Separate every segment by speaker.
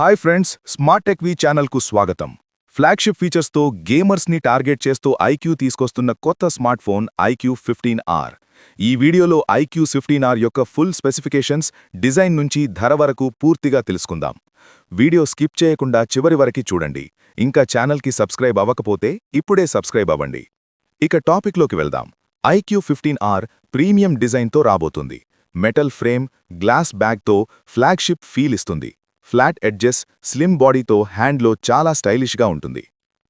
Speaker 1: Hi friends smart tech V ఛానల్కు స్వాగతం. Flagship ఫీచర్స్తో గేమర్స్ని టార్గెట్ చేస్తూ ఐక్యూ తీసుకొస్తున్న కొత్త smart phone iQOO fifteen R. ఈ వీడియోలో ఐక్యూ ఫిఫ్టీన్ ఆర్ యొక్క ఫుల్ స్పెసిఫికేషన్స్ డిజైన్ నుంచి ధర వరకు పూర్తిగా తెలుసుకుందాం. వీడియో స్కిప్ చేయకుండా చివరి వరకు చూడండి. ఇంకా ఛానల్కి సబ్స్క్రైబ్ అవ్వకపోతే ఇప్పుడే సబ్స్క్రైబ్ అవ్వండి. ఇక టాపిక్లోకి వెళ్దాం. ఐక్యూ ఫిఫ్టీన్ ఆర్ ప్రీమియం డిజైన్తో రాబోతుంది. మెటల్ ఫ్రేమ్ గ్లాస్ బ్యాగ్తో ఫ్లాగ్షిప్ ఫీల్ ఇస్తుంది. ఫ్లాట్ ఎడ్జెస్ స్లిమ్ బాడీతో హ్యాండ్లో చాలా స్టైలిష్గా ఉంటుంది.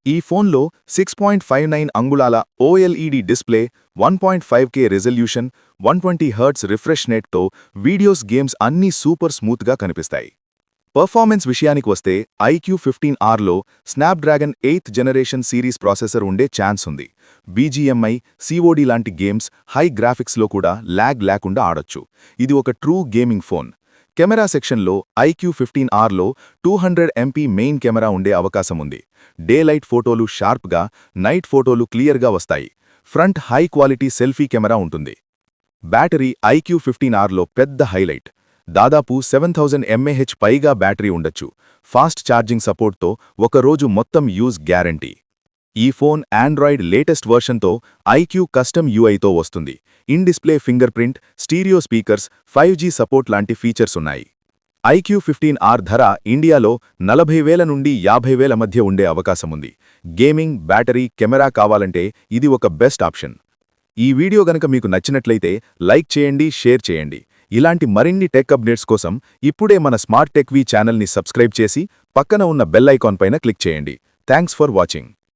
Speaker 1: ఈ ఫోన్లో సిక్స్ పాయింట్ ఫైవ్ నైన్ అంగుళాల OLED display one point five K resolution one twenty hertz refresh నెట్తో videos games అన్నీ సూపర్ స్మూత్గా కనిపిస్తాయి. పర్ఫార్మెన్స్ విషయానికి వస్తే iQOO fifteen ఆర్లో Snapdragon eighth generation series processor ఉండే ఛాన్స్ ఉంది. బీజీఎంఐ సిఓడి లాంటి గేమ్స్ హై గ్రాఫిక్స్లో కూడా ల్యాగ్ లేకుండా ఆడొచ్చు. ఇది ఒక ట్రూ గేమింగ్ ఫోన్. కెమెరా సెక్షన్లో iQOO fifteen ఆర్లో two hundred MP main camera ఉండే అవకాశం ఉంది డే లైట్ ఫోటోలు షార్ప్గా నైట్ ఫోటోలు క్లియర్గా వస్తాయి. Front high quality selfie camera ఉంటుంది. బ్యాటరీ ఐక్యూ ఫిఫ్టీన్ ఆర్లో పెద్ద హైలైట్. దాదాపు సెవెన్ థౌజండ్ ఎంఏహెచ్ పైగా బ్యాటరీ ఉండొచ్చు. ఫాస్ట్ ఛార్జింగ్ సపోర్ట్తో ఒకరోజు మొత్తం యూజ్ గ్యారంటీ. ఈ ఫోన్ ఆండ్రాయిడ్ లేటెస్ట్ వర్షన్తో ఐక్యూ కస్టమ్ యూఐతో వస్తుంది. In display finger print stereo speakers five G support లాంటి ఫీచర్స్ ఉన్నాయి. ఐక్యూ ఫిఫ్టీన్ ఆర్ ధర ఇండియాలో నలభై వేల నుండి యాభై వేల మధ్య ఉండే అవకాశముంది గేమింగ్ బ్యాటరీ కెమెరా కావాలంటే ఇది ఒక బెస్ట్ ఆప్షన్. ఈ వీడియో గనక మీకు నచ్చినట్లయితే లైక్ చేయండి షేర్ చేయండి. ఇలాంటి మరిన్ని టెక్ అప్డేట్స్ కోసం ఇప్పుడే మన స్మార్ట్ టెక్ వీ ఛానల్ని సబ్స్క్రైబ్ చేసి పక్కన ఉన్న బెల్ ఐకాన్ పైన క్లిక్ చేయండి. Thanks for watching.